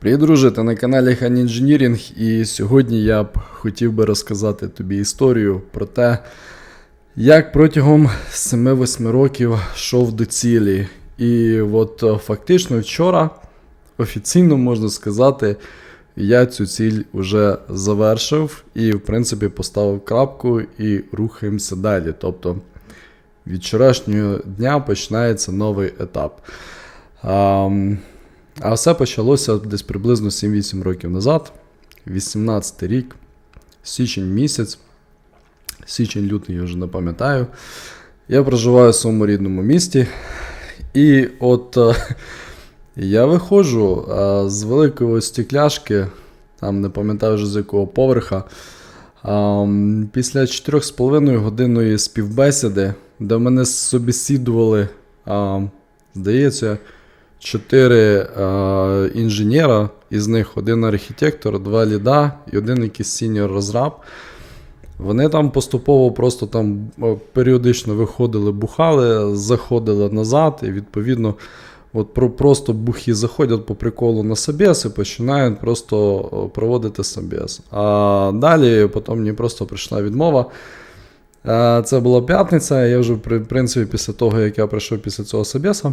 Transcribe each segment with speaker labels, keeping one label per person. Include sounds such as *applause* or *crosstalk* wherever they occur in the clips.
Speaker 1: Привіт, друже, ти на каналі Han Engineering і сьогодні я б хотів би розказати тобі історію про те, як протягом 7-8 років йшов до цілі. І от е, фактично вчора офіційно можна сказати, я цю ціль вже завершив і, в принципі, поставив крапку і рухаємося далі. Тобто від вчорашнього дня починається новий етап. Ам, а все почалося десь приблизно 7-8 років назад, 18 рік, січень місяць, січень-лютий я вже не пам'ятаю. Я проживаю в своєму рідному місті. І от е, *laughs* я виходжу е, з великої стекляшки, там не пам'ятаю вже з якого поверха. Ам, Після 4,5 годинної співбесіди, де мене собесідували, ам, здається, чотири е, інженера, із них один архітектор, два ліда і один якийсь сіньор розраб. Вони там поступово просто там е, періодично виходили, бухали, заходили назад, і відповідно, от про, просто бухі заходять по приколу на собес і починають просто е, проводити собес. А далі потім мені просто прийшла відмова. Е, Це була п'ятниця, я вже, в принципі, після того, як я прийшов після цього собеса,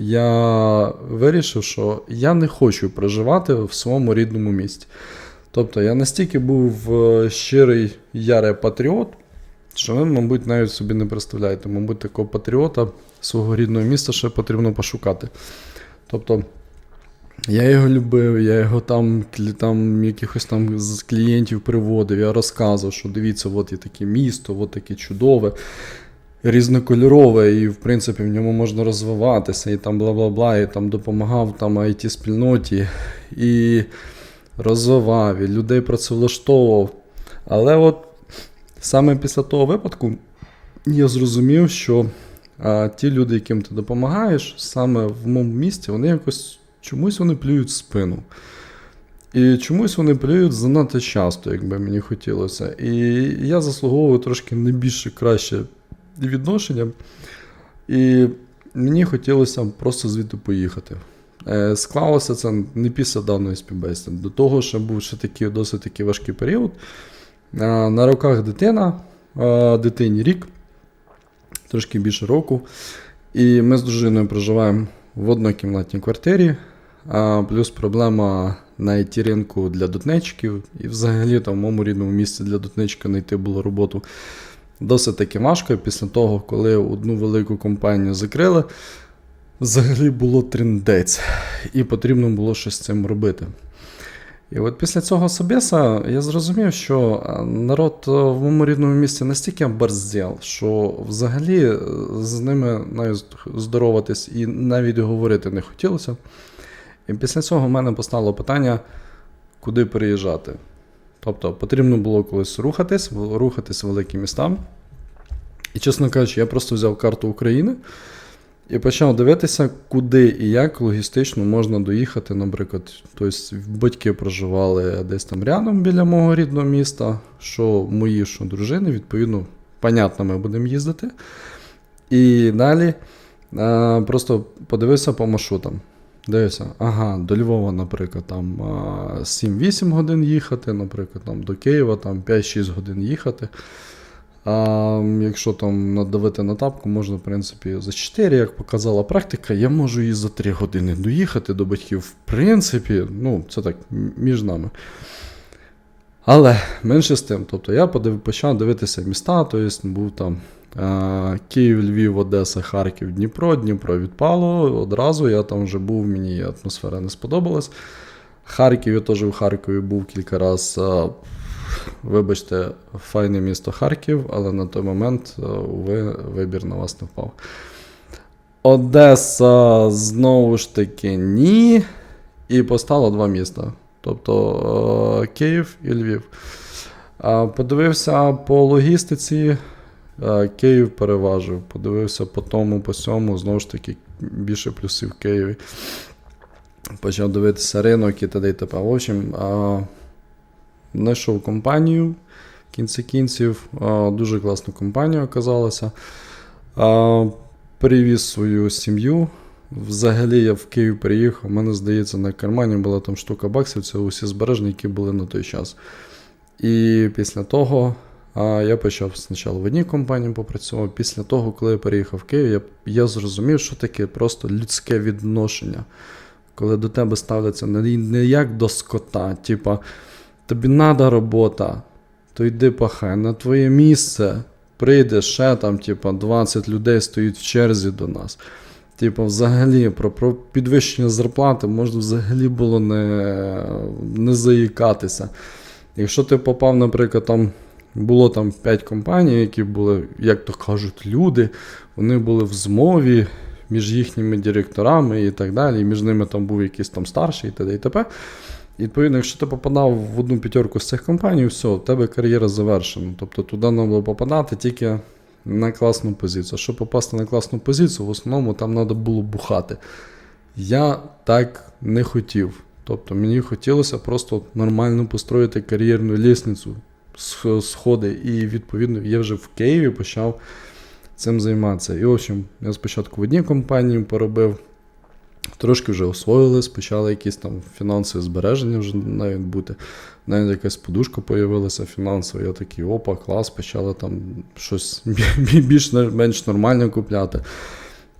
Speaker 1: я вирішив, що я не хочу проживати в своєму рідному місті. Тобто я настільки був е, щирий ярий патріот, що ви, мабуть, навіть собі не представляєте. Мабуть, такого патріота свого рідного міста ще потрібно пошукати. Тобто, я його любив, я його там, там якихось там з клієнтів приводив, я розказував, що дивіться, от є таке місто, от таке чудове, різнокольорове, і в принципі в ньому можна розвиватися, і там бла-бла-бла, і там допомагав там it спільноті і розвивав, і людей працевлаштовував. Але от саме після того випадку я зрозумів, що а, ті люди, яким ти допомагаєш, саме в моєму місті, вони якось чомусь вони плюють в спину. І чомусь вони плюють занадто часто, як би мені хотілося. І я заслуговую трошки не більше краще відношення. І мені хотілося просто звідти поїхати. Е, Склалося це не після даної співбесіди. До того, що був ще такий досить такий важкий період. Е, На руках дитина, е, дитині рік, трошки більше року. І ми з дружиною проживаємо в однокімнатній квартирі. Плюс проблема на it ринку для дотнечків. І взагалі там в моєму рідному місці для дотнечка знайти було роботу досить таки важко. Після того, коли одну велику компанію закрили, взагалі було трендець, і потрібно було щось з цим робити. І от після цього собеса я зрозумів, що е, народ е, в моєму рідному місті настільки оборздел, що взагалі е, з ними навіть здороватись і навіть говорити не хотілося. І після цього в мене постало питання, куди переїжджати. Тобто потрібно було колись рухатись, рухатись великі міста. І, чесно кажучи, я просто взяв карту України і почав дивитися, куди і як логістично можна доїхати, наприклад. Тобто батьки проживали десь там рядом біля мого рідного міста, що мої, що дружини, відповідно, понятно, ми будемо їздити. І далі е, просто подивився по маршрутам. Дивився, ага, до Львова, наприклад, там 7-8 годин їхати, наприклад, там до Києва там 5-6 годин їхати. А якщо там надавити на тапку, можна, в принципі, за 4, як показала практика, я можу і за 3 години доїхати до батьків. В принципі, ну, це так, між нами. Але менше з тим, тобто я почав дивитися міста, тобто був там Київ, Львів, Одеса, Харків, Дніпро, Дніпро відпало. Одразу я там вже був, мені атмосфера не сподобалась. Харків я теж в Харкові був кілька разів. Вибачте, файне місто Харків, але на той момент ви, вибір на вас не впав. Одеса знову ж таки ні. І постало два міста. Тобто Київ і Львів. Подивився по логістиці, Київ переважив. Подивився по тому, по сьому, знову ж таки, більше плюсів Києві. Почав дивитися ринок і т.д. і т.п. В общем, знайшов компанію в кінці кінців. Дуже класна компанія оказалася. Привіз свою сім'ю, взагалі я в Київ приїхав, у мене, здається, на кармані була там штука баксів, це усі збережні, які були на той час. І після того а, я почав спочатку в одній компанії попрацював. Після того, коли я переїхав в Київ, я, я зрозумів, що таке просто людське відношення. Коли до тебе ставляться не, як до скота, типа, тобі треба робота, то йди пахай на твоє місце. Прийде ще там, типа, 20 людей стоїть в черзі до нас. Типу, взагалі, про, про підвищення зарплати можна взагалі було не, не заїкатися. Якщо ти попав, наприклад, там було там 5 компаній, які були, як то кажуть, люди, вони були в змові між їхніми директорами і так далі. Між ними там був якийсь там старший і т.д. і т.п. І відповідно, якщо ти попадав в одну п'ятерку з цих компаній, все, в тебе кар'єра завершена. Тобто туди треба було попадати тільки на класну позицію. Щоб попасти на класну позицію, в основному там треба було бухати. Я так не хотів. Тобто мені хотілося просто нормально построїти кар'єрну лісницю, сходи. І відповідно я вже в Києві почав цим займатися. І в общем, я спочатку в одній компанії поробив. Трошки вже освоїлись, почали якісь там фінансові збереження вже навіть бути. Навіть якась подушка появилася фінансова. Я такий, опа, клас, почали там щось більш-менш нормальне купляти.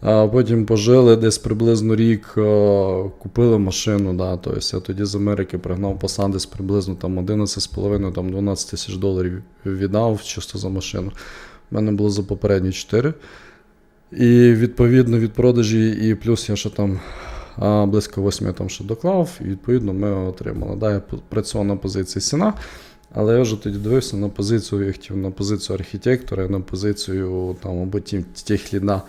Speaker 1: А потім пожили десь приблизно рік, е, купили машину. Да, тобто я тоді з Америки пригнав посади з приблизно там 11,5 там 12 тисяч доларів віддав чисто за машину. У мене було за попередні 4. І відповідно від продажі, і плюс я ще там близько 8 я там ще доклав, і відповідно ми отримали. Да, я працював на позиції сіна, але я вже тоді дивився на позицію, я хотів на позицію архітектора, на позицію там, або тім, техліда.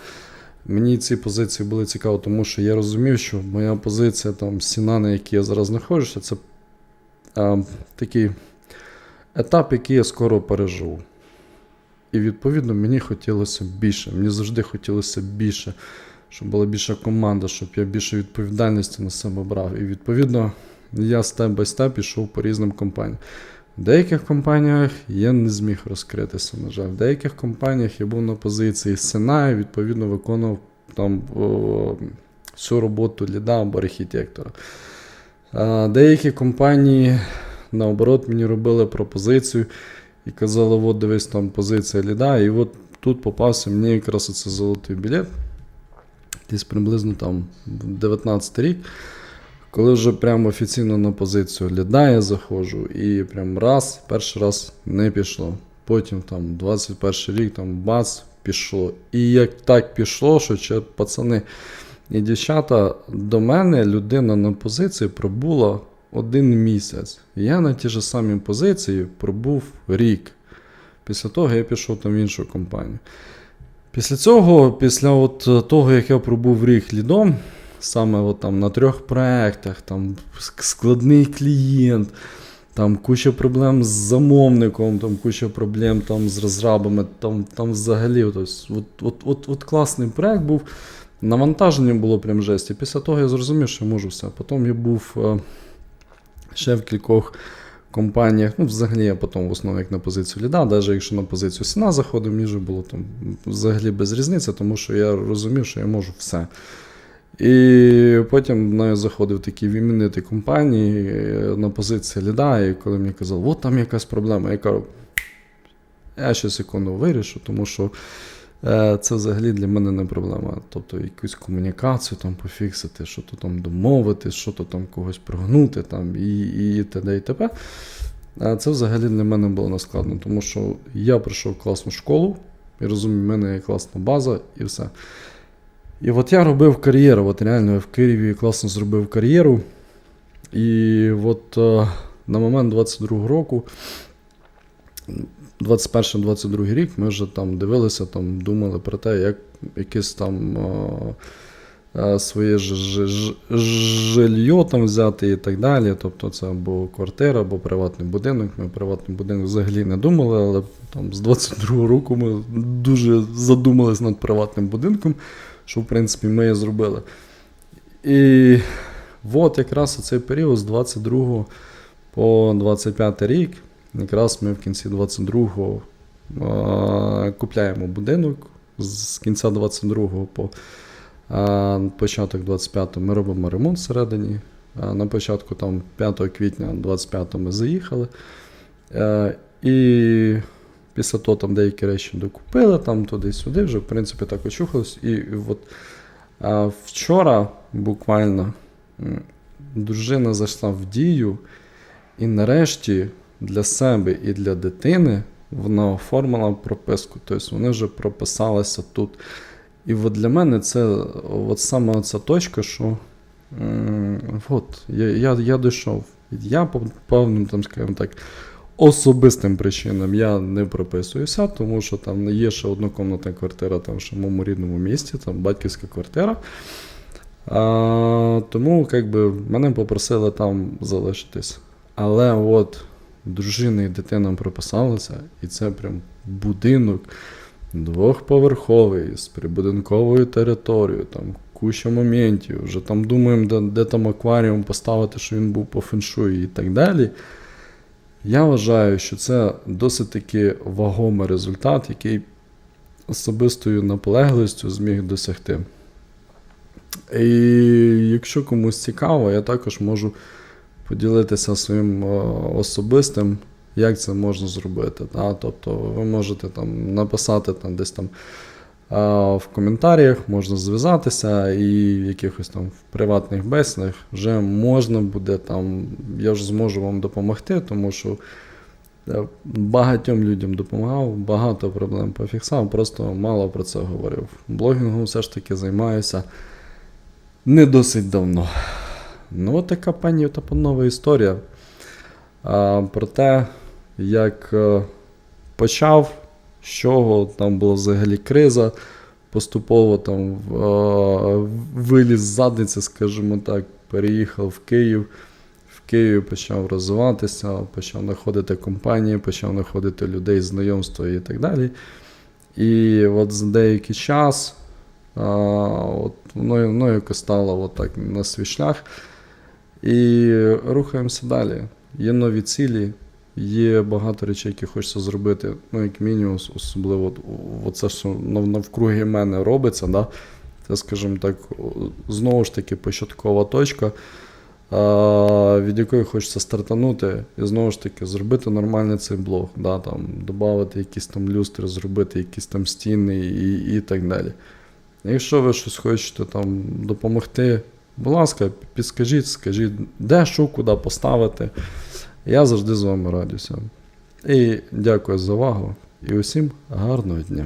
Speaker 1: Мені ці позиції були цікаві, тому що я розумів, що моя позиція там сіна, на якій я зараз знаходжуся, це а, такий етап, який я скоро переживу. І відповідно мені хотілося більше. Мені завжди хотілося більше, щоб була більша команда, щоб я більше відповідальності на себе брав. І відповідно я степ бай степ пішов по різним компаніям. В деяких компаніях я не зміг розкритися, на жаль. В деяких компаніях я був на позиції сена і відповідно виконував там о, всю роботу ліда або архітектора. А деякі компанії, наоборот, мені робили пропозицію і казали, от дивись там позиція ліда, і от тут попався мені якраз оце золотий білет. Десь приблизно там 19 рік. Коли вже прямо офіційно на позицію ліда я заходжу, і прям раз, перший раз не пішло. Потім там 21 рік, там бац, пішло. І як так пішло, що чи пацани і дівчата до мене людина на позиції пробула один місяць. Я на ті ж самі позиції пробув рік. Після того я пішов там в іншу компанію. Після цього, після от того, як я пробув рік лідом, саме от там на трьох проєктах, там складний клієнт, там куча проблем з замовником, там куча проблем там, з розрабами, там, там взагалі от, от, от, от, от класний проєкт був. Навантаження було прям жесть. І після того я зрозумів, що можу все. Потім я був е, ще в кількох компаніях. Ну, взагалі я потім в основному як на позицію ліда, навіть якщо на позицію сіна заходив, мені вже було там взагалі без різниці, тому що я розумів, що я можу все. І потім навіть заходив такі в такі вімінити компанії е, на позиції ліда, і коли мені казали, от там якась проблема, я кажу, я ще секунду вирішу, тому що е, це взагалі для мене не проблема. Тобто якусь комунікацію там пофіксити, що то там домовити, що то там когось прогнути, там, і, і т.д. і т.п. Це взагалі для мене було нескладно, тому що я прийшов в класну школу, і розумію, в мене є класна база і все. І от я робив кар'єру, от реально в Києві класно зробив кар'єру. І от е, на момент 22-го року, 21-22 рік, ми вже там дивилися, там, думали про те, як якесь там е, своє ж, ж, жилье там взяти і так далі. Тобто це або квартира, або приватний будинок. Ми приватний будинок взагалі не думали, але там з 22-го року ми дуже задумались над приватним будинком, що в принципі ми і зробили. І от якраз цей період з 22 по 25 рік, якраз ми в кінці 22-го е, купляємо будинок з кінця 22-го по початок 25-го ми робимо ремонт всередині. На початку там 5 квітня 25 ми заїхали. Е, і після того там деякі речі докупили, там туди-сюди, вже в принципі так очухалось. І от вчора буквально дружина зайшла в дію, і нарешті для себе і для дитини вона оформила прописку. Тобто вони вже прописалися тут. І от для мене це от саме ця точка, що м, от, я, я, я дійшов. Я по певним, там, скажімо так, особистим причинам я не прописуюся, тому що там є ще однокомнатна квартира там, в моєму рідному місті, там батьківська квартира. А, тому як би, мене попросили там залишитись. Але от дружина і дитина прописалися, і це прям будинок двохповерховий з прибудинковою територією, там куча моментів. Вже там думаємо, де, де там акваріум поставити, що він був по феншую і так далі. Я вважаю, що це досить таки вагомий результат, який особистою наполегливістю зміг досягти. І якщо комусь цікаво, я також можу поділитися своїм е, особистим, як це можна зробити. Та? Тобто ви можете там написати там, десь там в коментарях, можна зв'язатися і в якихось там в приватних бесідах вже можна буде там, я вже зможу вам допомогти, тому що е, багатьом людям допомагав, багато проблем пофіксав, просто мало про це говорив. Блогінгом все ж таки займаюся не досить давно. Ну, от така пані та панова історія. А, про те, як е, почав, з чого там була взагалі криза, поступово там е, виліз з задниці, скажімо так, переїхав в Київ. В Києві почав розвиватися, почав знаходити компанії, почав знаходити людей, знайомства і так далі. І от за деякий час а, от воно, воно якось стало от так на свій шлях. І рухаємося далі. Є нові цілі, є багато речей, які хочеться зробити. Ну, як мінімум, особливо оце, що нав- навкруги мене робиться. Да? Це, скажімо так, знову ж таки початкова точка, від якої хочеться стартанути, і знову ж таки зробити нормальний цей блог, да? там, додати якісь там люстри, зробити якісь там стіни і, і так далі. Якщо ви щось хочете там допомогти, будь ласка, підскажіть, скажіть, де, що, куди поставити. Я завжди з вами радюся. І дякую за увагу. І усім гарного дня.